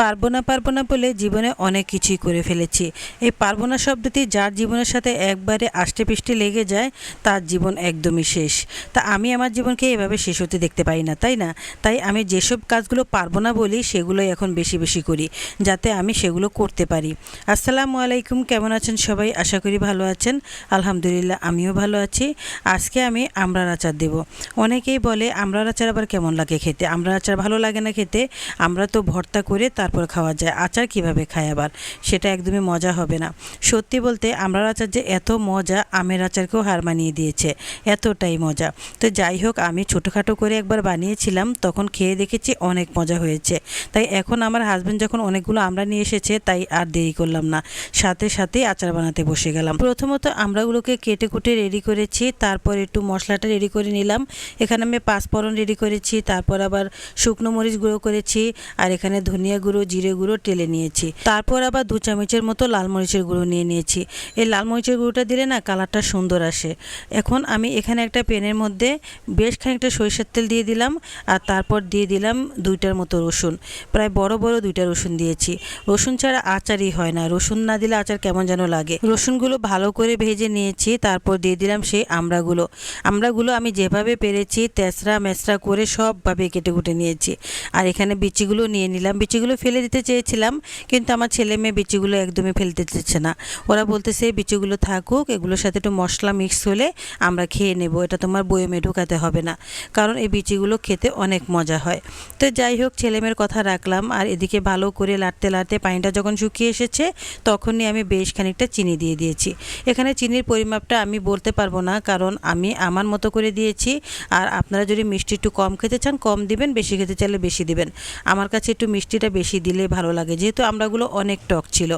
পারব না পারব না বলে জীবনে অনেক কিছুই করে ফেলেছি। এই পারব না শব্দটি যার জীবনের সাথে একবারে আষ্টে পৃষ্ঠে লেগে যায়, তার জীবন একদমই শেষ। তা আমি আমার জীবনকে এভাবে শেষ হতে দেখতে পাই না, তাই না? তাই আমি যেসব কাজগুলো পারব না বলি, সেগুলোই এখন বেশি বেশি করি, যাতে আমি সেগুলো করতে পারি। আসসালামু আলাইকুম, কেমন আছেন সবাই? আশা করি ভালো আছেন। আলহামদুলিল্লাহ, আমিও ভালো আছি। আজকে আমি আমড়ার আচার দেব। অনেকেই বলে আমড়ার আচার আবার কেমন লাগে খেতে? আমড়ার আচার ভালো লাগে না খেতে? আমরা তো ভর্তা করে তারপর খাওয়া যায়, আচার কীভাবে খায় আবার? সেটা একদমই মজা হবে না। সত্যি বলতে আমড়ার আচার যে এত মজা, আমের আচারকেও হার মানিয়ে দিয়েছে। এতটাই মজা। তো যাই হোক, আমি ছোটোখাটো করে একবার বানিয়েছিলাম, তখন খেয়ে দেখেছি অনেক মজা হয়েছে। তাই এখন আমার হাজব্যান্ড যখন অনেকগুলো আমরা নিয়ে এসেছে, তাই আর দেরি করলাম না। সাথে সাথে আচার বানাতে বসে গেলাম। প্রথমত আমরাগুলোকে কেটে কুটে রেডি করেছি, তারপর একটু মশলাটা রেডি করে নিলাম। এখানে আমি পাঁচফোড়ন রেডি করেছি, তারপর আবার শুকনো মরিচ গুঁড়ো করেছি, আর এখানে ধনিয়া গুঁড়ো জিরে গুঁড়ো টেলে নিয়েছি। তারপর আবার দু চামচের মতো লাল মরিচের গুঁড়ো নিয়ে নিয়েছি। এই লাল মরিচের গুঁড়োটা দিলে না কালারটা সুন্দর আসে। এখন আমি এখানে একটা প্যানের মধ্যে বেশ খানিকটা সরিষার তেল দিয়ে দিলাম আর তারপর দিয়ে দিলাম দুইটার মতো রসুন। প্রায় বড় বড় দুইটা রসুন দিয়েছি। রসুন ছাড়া আচারই হয় না। রসুন না দিলে আচার কেমন যেন লাগে। রসুনগুলো ভালো করে ভেজে নিয়েছি, তারপর দিয়ে দিলাম সেই আমড়াগুলো। আমড়াগুলো আমি যেভাবে পেরেছি তেসরা মেসরা করে সবভাবে কেটে কুটে নিয়েছি। আর এখানে বিচিগুলো নিয়ে নিলাম। বিচিগুলো ফেলে দিতে চেয়েছিলাম, কিন্তু আমার ছেলে মেয়ে বিচিগুলো একদমই ফেলতে চাচ্ছে না। ওরা বলতেছে, বিচিগুলো থাকুক, এগুলোর সাথে একটু মশলা মিক্স হলে আমরা খেয়ে নেব, এটা তোমার বয়মে ঢুকাতে হবে না। কারণ এই বিচিগুলো খেতে অনেক মজা হয়। তো যাই হোক ছেলেমেয়ের কথা রাখলাম, আর এদিকে ভালো করে লাড়তে লাড়তে পানিটা যখন শুকিয়ে এসেছে, তখনই আমি বেশ খানিকটা চিনি দিয়ে দিয়েছি। এখানে চিনির পরিমাপটা আমি বলতে পারব না, কারণ আমি আমার মতো করে দিয়েছি, আর আপনারা যদি মিষ্টি একটু কম খেতে চান, কম দিবেন, বেশি খেতে চাইলে বেশি দিবেন। আমার কাছে একটু মিষ্টিটা বেশি দিলে ভালো লাগে। যেহেতু আমরাগুলো অনেক টক ছিল।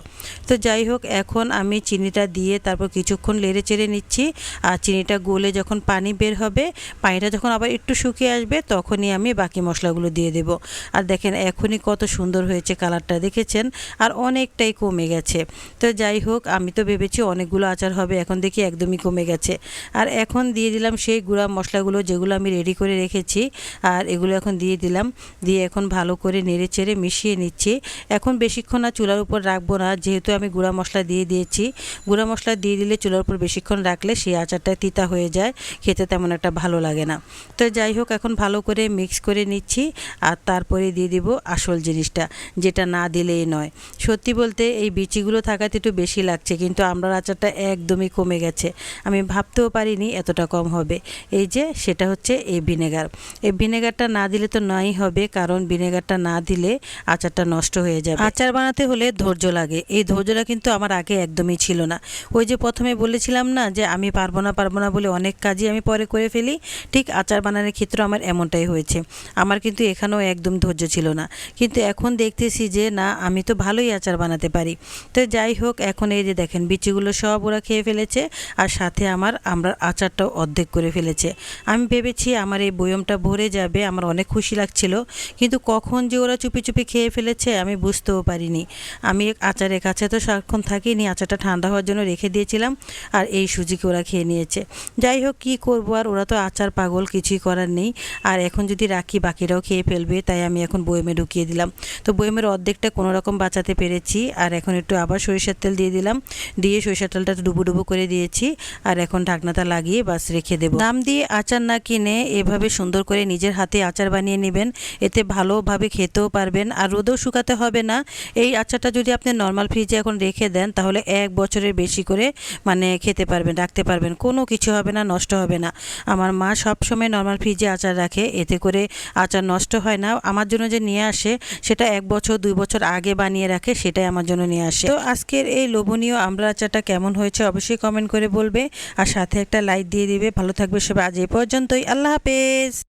তো যাই হোক, এখন আমি চিনিটা দিয়ে তারপর কিছুক্ষণ লেড়ে চেড়ে নিচ্ছি। আর চিনিটা গলে যখন পানি বের হবে, পানিটা যখন আবার একটু শুকিয়ে আসবে, তখনই আমি বাকি মশলাগুলো দিয়ে দেব। আর দেখেন, এখনই কত সুন্দর হয়েছে কালারটা, দেখেছেন? আর অনেকটাই কমে গেছে। তো যাই হোক, আমি তো ভেবেছি অনেকগুলো আচার হবে, এখন দেখি একদমই কমে গেছে। আর এখন দিয়ে দিলাম সেই গুঁড়া মশলাগুলো, যেগুলো আমি রেডি করে রেখেছি। আর এগুলো এখন দিয়ে দিলাম। দিয়ে এখন ভালো করে নেড়ে চেড়ে মিশিয়ে নিচ্ছি এখন বেশিক্ষণ আর চুলার উপর রাখব না, যেহেতু আমি গুঁড়া মশলা দিয়ে দিয়েছি। গুঁড়া মশলা দিয়ে দিলে চুলার উপর বেশিক্ষণ রাখলে সেই আচারটা তিতা হয়ে যায়, খেতে তেমন একটা ভালো লাগে না। তো যাই হোক, এখন ভালো করে মিক্স করে নিচ্ছি আর তারপরে দিয়ে দিব আসল জিনিসটা, যেটা না দিলেই নয়। সত্যি বলতে এই বিচিগুলো থাকাতে একটু বেশি লাগছে, কিন্তু আমরার আচারটা একদমই কমে গেছে। আমি ভাবতেও পারিনি এতটা কম হবে। এই যে সেটা হচ্ছে এই ভিনেগার। এই ভিনেগারটা না দিলে তো নাই হবে, কারণ ভিনেগারটা না দিলে আচারটা নষ্ট হয়ে যাবে। আচার বানাতে হলে ধৈর্য লাগে। এই ধৈর্যটা কিন্তু আমার আগে একদমই ছিল না। ওই যে প্রথমে বলেছিলাম না যে আমি পারব না পারব না বলে অনেক কাজই আমি পরে করে ফেলি, ঠিক আচার বানানোর ক্ষেত্রে আমার এমনটাই হয়েছে। আমার কিন্তু এখানেও একদম ধৈর্য ছিল না। কিন্তু এখন দেখতেছি যে না, আমি তো ভালোই আচার বানাতে পারি। তো যাই হোক, এখন এই যে দেখেন বিচিগুলো সব ওরা খেয়ে ফেলেছে আর সাথে আমার, আমরা আচারটাও অর্ধেক করে ফেলেছে। আমি ভেবেছি আমার এই বয়মটা ভরে যাবে, আমার অনেক খুশি লাগছিল। কিন্তু কখন যে ওরা চুপি চুপি খেয়ে ফেলেছে, আমি বুঝতেও পারিনি। আমি আচারের কাছে তো সারাক্ষণ থাকিনি, আচারটা ঠান্ডা হওয়ার জন্য রেখে দিয়েছিলাম আর এই সুজিকে ওরা খেয়ে নিয়েছে। যাই হোক, কী করব আর? ওরা তো আচার পাগল, কিছুই করার নেই। আর এখন যদি রাখি, বাকিরাও খেয়ে ফেলবে, তাই আমি এখন বয়েমে ঢুকিয়ে দিলাম। তো বয়েমের অর্ধেকটা কোনো রকম বাঁচাতে পেরেছি। আর এখন একটু আবার সরিষার তেল দিয়ে দিলাম। দিয়ে সরিষার তেলটা ডুবো ডুবো করে দিয়েছি। আর এখন ঢাকনাটা লাগিয়ে বাস রেখে দেবো। দাম দিয়ে আচার না কিনে এভাবে সুন্দর করে নিজের হাতে আচার বানিয়ে নেবেন, এতে ভালোভাবে খেতেও পারবেন। আর রোদেও শুকাতে হবে না। এই আচারটা যদি আপনি নর্মাল ফ্রিজে এখন রেখে দেন, তাহলে এক বছরের বেশি করে মানে খেতে পারবেন, রাখতে পারবেন। কোনো কিছু হবে না, নষ্ট হবে না। আমার মা সবসময় নর্মাল ফ্রিজে আচার রাখে, এতে করে আচার নষ্ট হয় না। আমার জন্য যে নিয়ে আসে, সেটা এক বছর, দুই বছর আগে বানিয়ে রাখে, সেটাই আমার জন্য নিয়ে আসে। তো আজকের এই লোভনীয় আমরা আচারটা কেমন হয়েছে, অবশ্যই কমেন্ট করে বলবে। আর সাথে একটা লাইক দিয়ে দিবে। ভালো থাকবে সবাই। আজ এই পর্যন্তই। আল্লাহ হাফেজ।